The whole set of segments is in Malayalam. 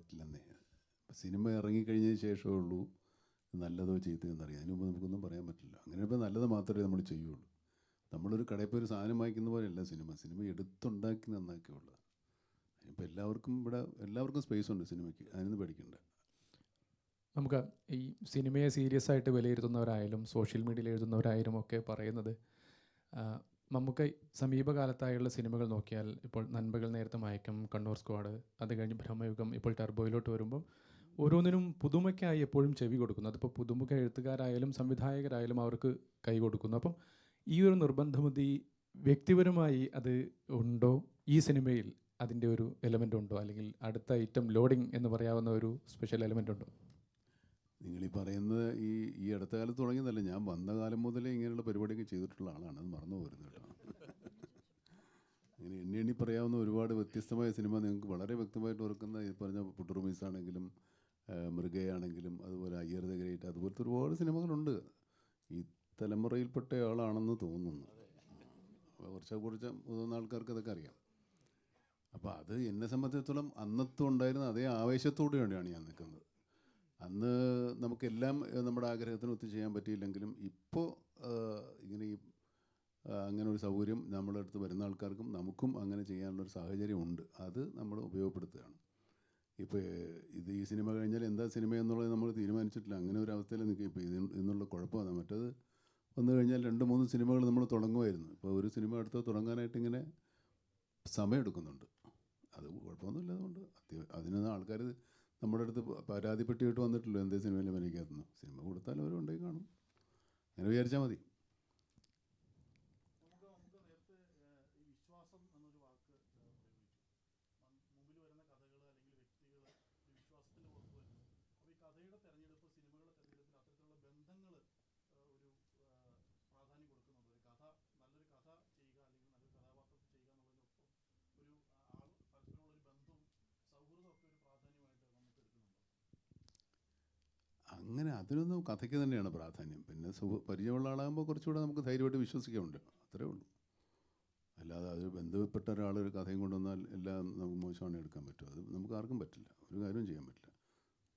പറ്റില്ലെന്നേ. സിനിമ ഇറങ്ങിക്കഴിഞ്ഞതിന് ശേഷമേ ഉള്ളൂ. നല്ലതോ ചീത്തയോ എന്നറിയാം. അതിന് മുമ്പ് നമുക്കൊന്നും പറയാൻ പറ്റില്ല. അങ്ങനെ ഇപ്പോൾ നല്ലത് മാത്രമേ നമ്മൾ ചെയ്യുള്ളൂ. നമ്മളൊരു കടയിൽ ഒരു സാധനം വാങ്ങിക്കുന്ന പോലെയല്ല സിനിമ. സിനിമ എടുത്തുണ്ടാക്കി നന്നാക്കിയുള്ളൂ ഇപ്പോൾ എല്ലാവർക്കും ഇവിടെ എല്ലാവർക്കും സ്പേസ് ഉണ്ട് സിനിമയ്ക്ക്. അതിനൊന്നും പേടിക്കണ്ട നമുക്ക് ഈ സിനിമയെ സീരിയസ് ആയിട്ട് വിലയിരുത്തുന്നവരായാലും സോഷ്യൽ മീഡിയയിൽ എഴുതുന്നവരായാലും ഒക്കെ പറയുന്നത് നമുക്ക് സമീപകാലത്തായുള്ള സിനിമകൾ നോക്കിയാൽ ഇപ്പോൾ നൻപകൾ നേരത്തെ മയക്കം കണ്ണൂർ സ്ക്വാഡ് അത് കഴിഞ്ഞ് ബ്രഹ്മയുഗം ഇപ്പോൾ ടർബോയിലോട്ട് വരുമ്പം ഓരോന്നിനും പുതുമയ്ക്കായി എപ്പോഴും ചെവി കൊടുക്കുന്നു. അതിപ്പോൾ പുതുമുഖ എഴുത്തുകാരായാലും സംവിധായകരായാലും അവർക്ക് കൈ കൊടുക്കുന്നു. അപ്പം ഈ ഒരു നിർബന്ധബുദ്ധി വ്യക്തിപരമായി അത് ഉണ്ടോ? ഈ സിനിമയിൽ അതിന്റെ ഒരു എലമെന്റ് ഉണ്ടോ? അല്ലെങ്കിൽ അടുത്ത ഐറ്റം ലോഡിംഗ് എന്ന് പറയാവുന്ന ഒരു സ്പെഷ്യൽ എലമെന്റ് ഉണ്ടോ? നിങ്ങൾ ഈ പറയുന്നത് ഈ ഈ അടുത്ത കാലത്ത് തുടങ്ങിയതല്ല ഞാൻ വന്ന കാലം മുതലേ ഇങ്ങനെയുള്ള പരിപാടിയൊക്കെ ചെയ്തിട്ടുള്ള ആളാണ് അത് മറന്നു പോരുന്നു കേട്ടോ. അങ്ങനെ എണ്ണി എണ്ണി പറയാവുന്ന ഒരുപാട് വ്യത്യസ്തമായ സിനിമ നിങ്ങൾക്ക് വളരെ വ്യക്തമായിട്ട് ഓർക്കുന്ന ഈ പറഞ്ഞ പുട്ടുറുമീസ് ആണെങ്കിലും മൃഗയാണെങ്കിലും അതുപോലെ അയ്യർ ദ ഗ്രേറ്റ് അതുപോലത്തെ ഒരുപാട് സിനിമകളുണ്ട്. ഈ തലമുറയിൽപ്പെട്ട ആളാണെന്ന് തോന്നുന്നു. കുറച്ച് കുറച്ച് മുതിർന്ന ആൾക്കാർക്ക് അതൊക്കെ അറിയാം. അപ്പോൾ അത് എന്നെ സംബന്ധിച്ചിടത്തോളം അന്നത്തും ഉണ്ടായിരുന്ന അതേ ആവേശത്തോടെയാണ് ഞാൻ നിൽക്കുന്നത്. അന്ന് നമുക്കെല്ലാം നമ്മുടെ ആഗ്രഹത്തിന് ഒത്തു ചെയ്യാൻ പറ്റിയില്ലെങ്കിലും ഇപ്പോൾ ഇങ്ങനെ ഈ അങ്ങനെ ഒരു സൗകര്യം നമ്മുടെ അടുത്ത് വരുന്ന ആൾക്കാർക്കും നമുക്കും അങ്ങനെ ചെയ്യാനുള്ളൊരു സാഹചര്യം ഉണ്ട്. അത് നമ്മൾ ഉപയോഗപ്പെടുത്തുകയാണ്. ഇപ്പോൾ ഇത് ഈ സിനിമ കഴിഞ്ഞാൽ എന്താ സിനിമ എന്നുള്ളത് നമ്മൾ തീരുമാനിച്ചിട്ടില്ല. അങ്ങനെ ഒരു അവസ്ഥയിൽ നിൽക്കുക. ഇപ്പോൾ ഇത് എന്നുള്ള കുഴപ്പമാണ്. മറ്റത് വന്നു കഴിഞ്ഞാൽ രണ്ട് മൂന്ന് സിനിമകൾ നമ്മൾ തുടങ്ങുമായിരുന്നു. ഇപ്പോൾ ഒരു സിനിമ അടുത്ത് തുടങ്ങാനായിട്ട് ഇങ്ങനെ സമയമെടുക്കുന്നുണ്ട്. അത് കുഴപ്പമൊന്നുമില്ല അതുകൊണ്ട് അതിന് ആൾക്കാർ നമ്മുടെ അടുത്ത് പരാതിപ്പെട്ടിയിട്ട് വന്നിട്ടില്ല. എന്തേ സിനിമയിൽ അഭിനയിക്കാത്തുന്നു സിനിമ കൊടുത്താൽ അവർ ഉണ്ടെങ്കിൽ കാണും. അങ്ങനെ വിചാരിച്ചാൽ മതി. വിശ്വാസം എന്നൊരു അങ്ങനെ അതിനൊന്നും കഥയ്ക്ക് തന്നെയാണ് പ്രാധാന്യം. പിന്നെ സുഖ പരിചയമുള്ള ആളാകുമ്പോൾ കുറച്ചുകൂടെ നമുക്ക് ധൈര്യമായിട്ട് വിശ്വസിക്കാനുണ്ട്. അത്രേ ഉള്ളൂ. അല്ലാതെ അത് ബന്ധപ്പെട്ട ഒരാൾ ഒരു കഥയും കൊണ്ടുവന്നാൽ എല്ലാം നമുക്ക് മോശമാണ് എടുക്കാൻ പറ്റും അത് നമുക്ക് ആർക്കും പറ്റില്ല. ഒരു കാര്യവും ചെയ്യാൻ പറ്റില്ല.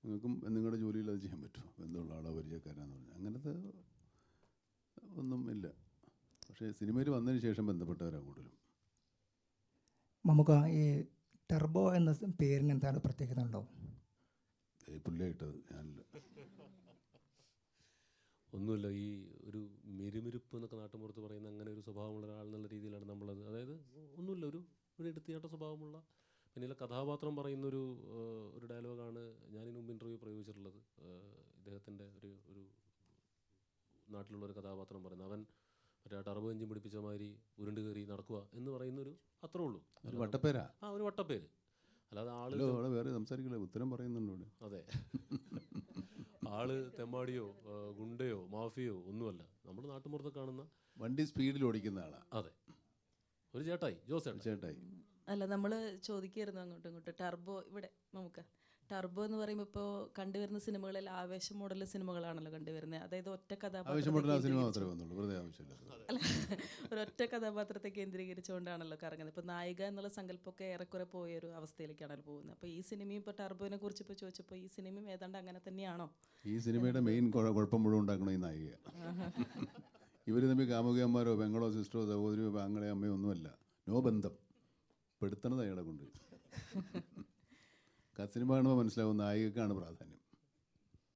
നിങ്ങൾക്കും നിങ്ങളുടെ ജോലിയിൽ അത് ചെയ്യാൻ പറ്റുമോ? ബന്ധമുള്ള ആളോ പരിചയക്കാരാന്ന് പറഞ്ഞാൽ അങ്ങനത്തെ ഒന്നും ഇല്ല. പക്ഷേ സിനിമയിൽ വന്നതിന് ശേഷം ബന്ധപ്പെട്ടവരാണ് കൂടുതലും. നമുക്ക് ഈ ടെർബോ എന്ന പേരിന് എന്താണ് പ്രത്യേകത ഉണ്ടോ? ഏ, പുള്ളിയായിട്ടത് ഞാനില്ല ഒന്നുമില്ല ഈ ഒരു മിരുമിരുപ്പ് എന്നൊക്കെ നാട്ടുമ്പുറത്ത് പറയുന്ന അങ്ങനെ ഒരു സ്വഭാവമുള്ള ഒരാൾ എന്നുള്ള രീതിയിലാണ് നമ്മളത്. അതായത് ഒന്നുമില്ല ഒരു ഒരു എടുത്തിയാട്ട സ്വഭാവമുള്ള പിന്നീട് കഥാപാത്രം പറയുന്നൊരു ഒരു ഒരു ഡയലോഗാണ് ഞാനിന് മുമ്പ് ഇന്റർവ്യൂ പ്രയോഗിച്ചിട്ടുള്ളത്. ഇദ്ദേഹത്തിന്റെ ഒരു ഒരു നാട്ടിലുള്ള ഒരു കഥാപാത്രം പറയുന്നത്. അവൻ മറ്റേ ടർബോ എഞ്ചിൻ പിടിപ്പിച്ച മാതിരി ഉരുണ്ട് കയറി നടക്കുക എന്ന് പറയുന്നൊരു അത്രേ ഉള്ളൂ. ഒരു വട്ടപ്പേര്? ആ ഒരു വട്ടപ്പേര്. അല്ലാതെ ആൾ അവിടെ വേറെ സംസാരിക്കില്ല ഉത്തരം പറയുന്നുണ്ട് ഇവിടെ. അതെ. ആൾ തെമ്മാടിയോ ഗുണ്ടയോ മാഫിയോ ഒന്നുമല്ല. നമ്മൾ നാട്ടുമ്പുറത്ത് കാണുന്ന വണ്ടി സ്പീഡിൽ ഓടിക്കുന്ന ആളാണ് അതെ. ഒരു ചേട്ടായി ജോസ് ചേട്ടായി. ചേട്ടായി. അല്ല നമ്മൾ ചോദിക്കായിരുന്നു അങ്ങോട്ടും ഇങ്ങോട്ടും. ടർബോ ഇവിടെ നമുക്ക്. ടർബോ എന്ന് പറയുമ്പോൾ ഇപ്പോൾ കണ്ടുവരുന്ന സിനിമകളിൽ ആവേശം മോഡൽ സിനിമകളാണല്ലോ കണ്ടുവരുന്നത്. അതായത് ഒറ്റ കഥാപാത്രം ഒരൊറ്റ കഥാപാത്രത്തെ കേന്ദ്രീകരിച്ചുകൊണ്ടാണല്ലോ കറങ്ങുന്നത്. ഇപ്പോൾ നായിക എന്നുള്ള സങ്കല്പമൊക്കെ ഏറെക്കുറെ പോയൊരു അവസ്ഥയിലേക്കാണല്ലോ പോകുന്നത്. അപ്പോൾ ഈ സിനിമയും ഇപ്പോൾ ടർബോനെ കുറിച്ച് ഇപ്പോൾ ചോദിച്ചപ്പോൾ ഈ സിനിമയും ഏതാണ്ട് അങ്ങനെ തന്നെയാണോ? ഈ സിനിമയുടെ മെയിൻ കുഴപ്പം മുഴുവൻ ഉണ്ടാക്കണ ഈ നായിക. ഇവർ തമ്മിൽ കാമുകിയന്മാരോ പെങ്ങളോ സിസ്റ്ററോ സഹോദരിയോ ആങ്ങളെ അമ്മയോ ഒന്നുമല്ല. നോ ബന്ധം. പെടുത്തണത് അയാളെ കൊണ്ട്. സിനിമ കാണുമ്പോൾ മനസ്സിലാവും? നായികക്കാണ് പ്രാധാന്യം.